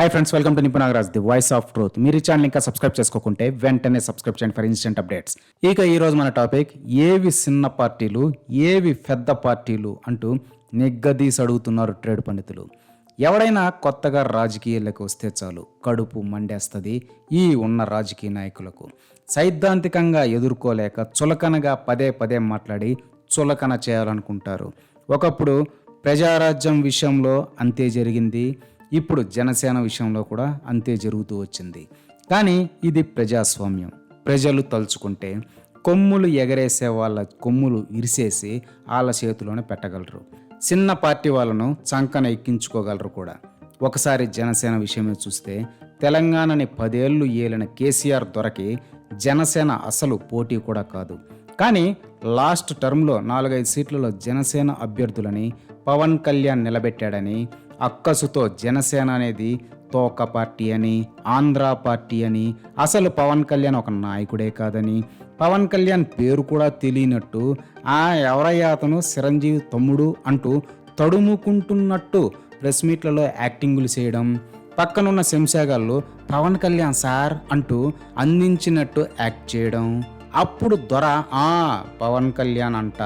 Hi friends welcome to Nipunagaraj the voice of truth మీరు ఈ channel ఇంకా subscribe చేసుకోకుంటే వెంటనే సబ్స్క్రైబ్ చేయండి ఫర్ ఇన్స్టెంట్ అప్డేట్స్ ఇక ఈ రోజు మన టాపిక్ ఏవి చిన్న పార్టీలు ఏవి పెద్ద పార్టీలు అంటూ నిగ్గదీసి అడుగుతున్నారు ట్రేడ్ పండితులు. ఎవడైనా కొత్తగా రాజకీయాలకు వస్తే చాలు కడుపు మండేస్తుంది ఈ ఉన్న రాజకీయ నాయకులకు. సైద్ధాంతికంగా ఎదుర్కోలేక చులకనగా పదే పదే మాట్లాడి చులకన చేయాలనుకుంటారు. ఒకప్పుడు ప్రజారాజ్యం విషయంలో అంతే జరిగింది ఇప్పుడు జనసేన విషయంలో కూడా అంతే జరుగుతూ వచ్చింది. కానీ ఇది ప్రజాస్వామ్యం. ప్రజలు తలుచుకుంటే కొమ్ములు ఎగరేసే వాళ్ళ కొమ్ములు ఇరిసేసి వాళ్ళ చేతిలోనే పెట్టగలరు. చిన్న పార్టీ వాళ్ళను చంకన ఎక్కించుకోగలరు కూడా. ఒకసారి జనసేన విషయమే చూస్తే తెలంగాణని పదేళ్ళు ఏలిన కేసీఆర్ దొరకి జనసేన అసలు పోటీ కూడా కాదు. కానీ లాస్ట్ టర్మ్లో నాలుగైదు సీట్లలో జనసేన అభ్యర్థులని పవన్ కళ్యాణ్ నిలబెట్టాడని అక్కసుతో జనసేన అనేది తోక పార్టీ అని ఆంధ్ర పార్టీ అని అసలు పవన్ కళ్యాణ్ ఒక నాయకుడే కాదని పవన్ కళ్యాణ్ పేరు కూడా తెలియనట్టు ఆ ఎవరయ్యా అతను? చిరంజీవి తమ్ముడు అంటూ తడుముకుంటున్నట్టు ప్రెస్ మీట్లలో యాక్టింగులు చేయడం పక్కనున్న శంశాగాళ్ళు పవన్ కళ్యాణ్ సార్ అంటూ అందించినట్టు యాక్ట్ చేయడం. అప్పుడు దొర ఆ పవన్ కళ్యాణ్ అంట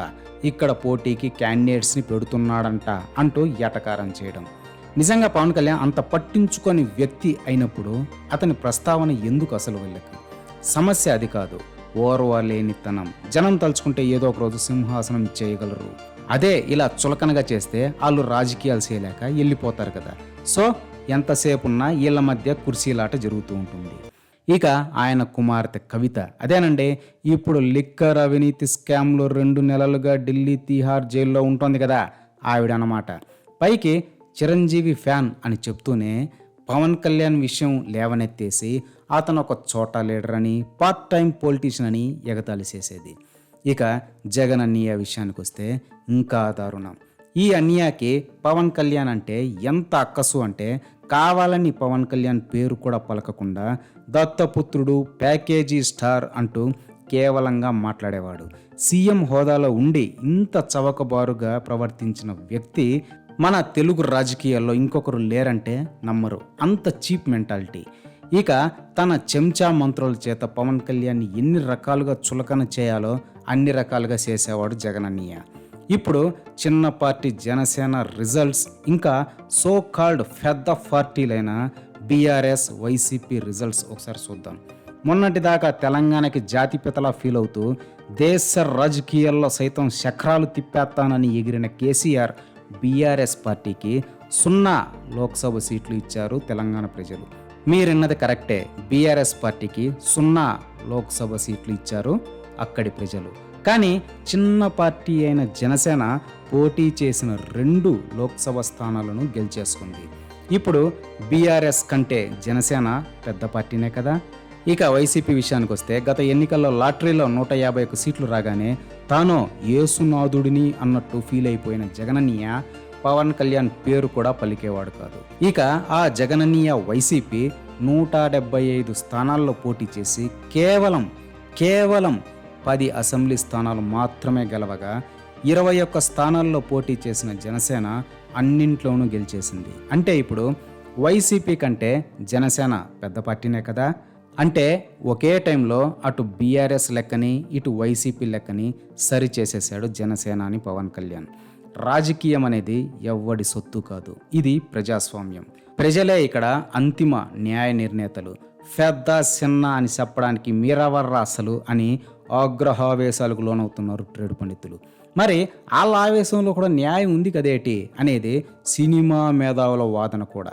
ఇక్కడ పోటీకి క్యాండిడేట్స్ని పెడుతున్నాడంట అంటూ ఎటకారం చేయడం. నిజంగా పవన్ కళ్యాణ్ అంత పట్టించుకొని వ్యక్తి అయినప్పుడు అతని ప్రస్తావన ఎందుకు అసలు వెళ్ళకి? సమస్య అది కాదు. ఓర్వలేనితనం. జనం తలుచుకుంటే ఏదో ఒక రోజు సింహాసనం చేయగలరు. అదే ఇలా చులకనగా చేస్తే వాళ్ళు రాజకీయాలు చేయలేక వెళ్ళిపోతారు కదా. సో ఎంతసేపున్నా వీళ్ళ మధ్య కుర్చీలాట జరుగుతూ ఉంటుంది. ఇక ఆయన కుమార్తె కవిత. అదేనండి ఇప్పుడు లిక్కర్ అవినీతి స్కామ్లో రెండు నెలలుగా ఢిల్లీ తీహార్ జైల్లో ఉంటుంది కదా ఆవిడ అన్నమాట పైకి చిరంజీవి ఫ్యాన్ అని చెప్తూనే పవన్ కళ్యాణ్ విషయం లేవనెత్తేసి అతను ఒక చోటా లీడర్ అని పార్ట్ టైం పొలిటీషియన్ అని ఎగతాళి చేసేది ఇక జగన్ అన్నయ్య విషయానికి వస్తే ఇంకా దారుణం. ఈ అన్యాకి పవన్ కళ్యాణ్ అంటే ఎంత అక్కసు అంటే కావాలని పవన్ కళ్యాణ్ పేరు కూడా పలకకుండా దత్తపుత్రుడు ప్యాకేజీ స్టార్ అంటూ కేవలంగా మాట్లాడేవాడు. సీఎం హోదాలో ఉండి ఇంత చవకబారుగా ప్రవర్తించిన వ్యక్తి మన తెలుగు రాజకీయాల్లో ఇంకొకరు లేరంటే నమ్మరు. అంత చీప్ మెంటాలిటీ. ఇక తన చెంచా మంత్రుల చేత పవన్ కళ్యాణ్ ఎన్ని రకాలుగా చులకన చేయాలో అన్ని రకాలుగా చేసేవాడు జగనన్నయ్య. ఇప్పుడు చిన్న పార్టీ జనసేన రిజల్ట్స్ ఇంకా సో కాల్డ్ పెద్ద పార్టీలైన బీఆర్ఎస్ వైసీపీ రిజల్ట్స్ ఒకసారి చూద్దాం. మొన్నటిదాకా తెలంగాణకి జాతిపితలా ఫీల్ అవుతూ దేశ రాజకీయాల్లో సైతం చక్రాలు తిప్పేస్తానని ఎగిరిన కేసీఆర్ బీఆర్ఎస్ పార్టీకి సున్నా లోక్సభ సీట్లు ఇచ్చారు తెలంగాణ ప్రజలు. మీరున్నది కరెక్టే. బీఆర్ఎస్ పార్టీకి సున్నా లోక్సభ సీట్లు ఇచ్చారు అక్కడి ప్రజలు. కానీ చిన్న పార్టీ అయిన జనసేన పోటీ చేసిన రెండు లోక్సభ స్థానాలను గెలిచేసుకుంది. ఇప్పుడు బీఆర్ఎస్ కంటే జనసేన పెద్ద పార్టీనే కదా. ఇక వైసీపీ విషయానికి వస్తే గత ఎన్నికల్లో లాటరీలో నూట యాభై ఒక్క సీట్లు రాగానే తాను యేసునాథుడిని అన్నట్టు ఫీల్ అయిపోయిన జగనన్నయ్య పవన్ కళ్యాణ్ పేరు కూడా పలికేవాడు కాదు. ఇక ఆ జగనన్నయ్య వైసీపీ నూట డెబ్బై ఐదు స్థానాల్లో పోటీ చేసి కేవలం కేవలం పది అసెంబ్లీ స్థానాలు మాత్రమే గెలవగా ఇరవై ఒక్క స్థానాల్లో పోటీ చేసిన జనసేన అన్నింట్లోనూ గెలిచేసింది. అంటే ఇప్పుడు వైసీపీ కంటే జనసేన పెద్ద పార్టీనే కదా. అంటే ఒకే టైంలో అటు బీఆర్ఎస్ లెక్కని ఇటు వైసీపీ లెక్కని సరి చేసేసాడు జనసేనాని పవన్ కళ్యాణ్. రాజకీయం అనేది ఎవ్వడి సొత్తు కాదు. ఇది ప్రజాస్వామ్యం. ప్రజలే ఇక్కడ అంతిమ న్యాయ నిర్ణేతలు. పెద్ద చిన్న అని చెప్పడానికి మీరవర్ర అసలు అని ఆగ్రహావేశాలకు లోనవుతున్నారు ట్రేడ్ పండితులు. మరి వాళ్ళ ఆవేశంలో కూడా న్యాయం ఉంది కదేటి? అనేది సినిమా మేధావుల వాదన కూడా.